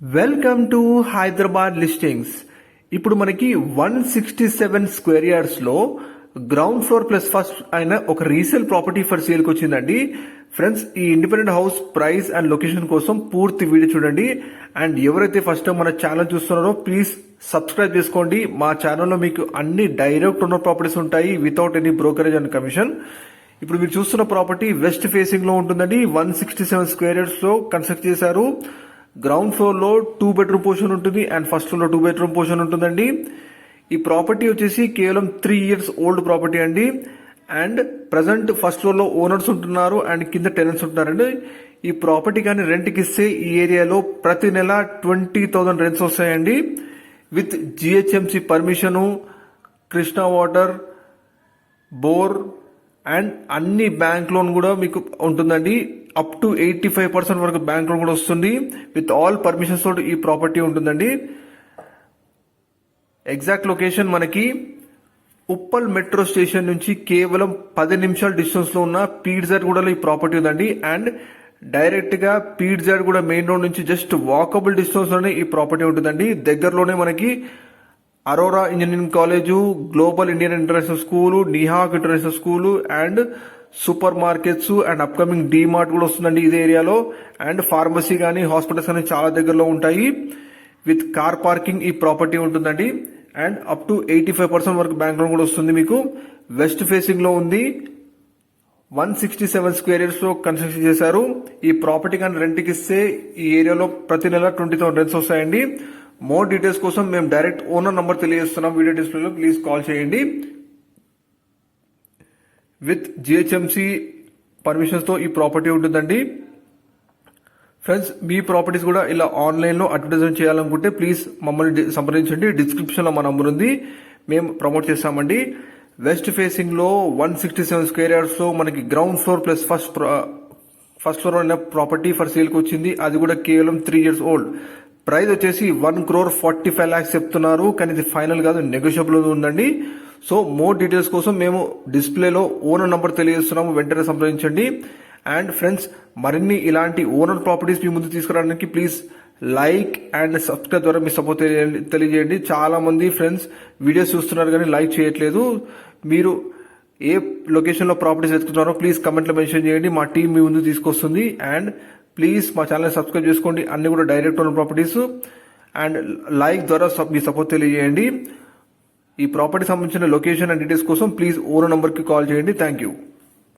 Welcome to Hyderabad listings ఇప్పుడు మనకి one sixty seven square యార్డ్స్లో గ్రౌండ్ ఫ్లోర్ ప్లస్ ఫస్ట్ అయిన ఒక రీసేల్ ప్రాపర్టీ ఫర్ సేల్కి వచ్చిందండి. ఫ్రెండ్స్ ఈ independent house price and location కోసం పూర్తి వీడియో చూడండి. అండ్ ఎవరైతే ఫస్ట్ టైం మన ఛానల్ చూస్తున్నారో ప్లీజ్ సబ్స్క్రైబ్ చేసుకోండి. మా ఛానల్లో మీకు అన్ని డైరెక్ట్ ఉన్న ప్రాపర్టీస్ ఉంటాయి without any brokerage and commission ఇప్పుడు మీరు చూస్తున్న ప్రాపర్టీ వెస్ట్ ఫేసింగ్లో ఉంటుందండి. వన్ సిక్స్టీ సెవెన్ స్క్వేర్ యార్డ్స్లో కన్స్ట్రక్ట్ చేశారు. గ్రౌండ్ ఫ్లోర్లో టూ బెడ్రూమ్ పోర్షన్ ఉంటుంది అండ్ ఫస్ట్ ఫ్లోర్లో టూ బెడ్రూమ్ పోర్షన్ ఉంటుందండి. ఈ ప్రాపర్టీ వచ్చేసి కేవలం త్రీ ఇయర్స్ ఓల్డ్ ప్రాపర్టీ అండి. అండ్ ప్రజెంట్ ఫస్ట్ ఫ్లోర్లో ఓనర్స్ ఉంటున్నారు అండ్ కింద టెనెంట్స్ ఉంటున్నారండి. ఈ ప్రాపర్టీ కానీ రెంట్కి ఇస్తే ఈ ఏరియాలో ప్రతి నెల ట్వంటీ థౌజండ్ రెంట్స్ వస్తాయండి. With GHMC permission Krishna water bore and అన్ని బ్యాంక్ లోన్ కూడా మీకు ఉంటుందండి. Up to eighty five percent వరకు బ్యాంక్ లోన్ కూడా వస్తుంది. విత్ ఆల్ పర్మిషన్స్ తోటి ఈ ప్రాపర్టీ ఉంటుందండి. ఎగ్జాక్ట్ లొకేషన్ మనకి ఉప్పల్ మెట్రో స్టేషన్ నుంచి కేవలం పది నిమిషాల డిస్టెన్స్లో ఉన్న పీడ్జాడ్ కూడా ఈ ప్రాపర్టీ ఉందండి. అండ్ డైరెక్ట్గా పీడ్జాడ్ కూడా మెయిన్ రోడ్ నుంచి జస్ట్ వాకబుల్ డిస్టెన్స్లోనే ఈ ప్రాపర్టీ ఉంటుందండి. దగ్గరలోనే మనకి Aurora engineering college global Indian international school నిహాక్ international school and supermarkets and upcoming D Mart కూడా వస్తుందండి ఇదే ఏరియాలో. అండ్ ఫార్మసీ కానీ హాస్పిటల్స్ కానీ చాలా దగ్గరలో ఉంటాయి. విత్ కార్ పార్కింగ్ ఈ ప్రాపర్టీ ఉంటుందండి. And up to eighty five percent వరకు బ్యాంక్ లోన్ కూడా వస్తుంది మీకు. వెస్ట్ ఫేసింగ్లో ఉంది. వన్ సిక్స్టీ సెవెన్ స్క్వేర్ ఇయర్స్లో కన్స్ట్రక్షన్ చేశారు. ఈ ప్రాపర్టీ కానీ రెంట్కి ఇస్తే ఈ ఏరియాలో ప్రతి నెల ట్వంటీ థౌసండ్ రెంట్స్ వస్తాయండి. మోర్ డీటెయిల్స్ కోసం మేము డైరెక్ట్ ఓనర్ నంబర్ తెలియజేస్తున్నాం వీడియో డిస్ప్లేలో. ప్లీజ్ కాల్ చేయండి. విత్ జిహెచ్ఎంసి పర్మిషన్స్తో ఈ ప్రాపర్టీ ఉంటుందండి. ఫ్రెండ్స్ మీ ప్రాపర్టీస్ కూడా ఇలా ఆన్లైన్లో అడ్వర్టైజ్మెంట్ చేయాలనుకుంటే ప్లీజ్ మమ్మల్ని సంప్రదించండి. డిస్క్రిప్షన్లో మా నంబర్ ఉంది. మేము ప్రమోట్ చేస్తామండి. వెస్ట్ ఫేసింగ్లో వన్ సిక్స్టీ సెవెన్ స్క్వేర్ యార్డ్స్లో మనకి ground floor plus first first floor అనే ప్రాపర్టీ ఫర్ సేల్కి వచ్చింది. అది కూడా కేవలం త్రీ ఇయర్స్ ఓల్డ్ ప్రైస్ వచ్చేసి one crore forty five lakhs చెప్తున్నారు. కానీ ఇది ఫైనల్ కాదు నెగోషియబుల్ ఉందండి. సో మోర్ డీటెయిల్స్ కోసం మేము డిస్ప్లేలో ఓనర్ నంబర్ తెలియజేస్తున్నాము. వెంటనే సంప్రదించండి. అండ్ ఫ్రెండ్స్ మరిన్ని ఇలాంటి ఓనర్ ప్రాపర్టీస్ మీ ముందు తీసుకురావడానికి ప్లీజ్ లైక్ అండ్ సబ్స్క్రైబ్ ద్వారా మీ సపోర్ట్ తెలియజేయండి- తెలియజేయండి. చాలా మంది ఫ్రెండ్స్ వీడియోస్ చూస్తున్నారు కానీ లైక్ చేయట్లేదు. మీరు ఏ లొకేషన్లో ప్రాపర్టీస్ వెతుకుతున్నారో ప్లీజ్ కమెంట్లో మెన్షన్ చేయండి. మా టీం మీ ముందు తీసుకొస్తుంది. అండ్ ప్లీజ్ మా ఛానల్ సబ్స్క్రైబ్ చేసుకోండి. అన్ని కూడా direct owner properties and like ద్వారా మీ సపోర్ట్ తెలియజేయండి. ఈ ప్రాపర్టీ సంబంధించిన లొకేషన్ అండ్ డీటెయిల్స్ కోసం ప్లీజ్ ఓనర్ నంబర్కి కాల్ చేయండి. Thank you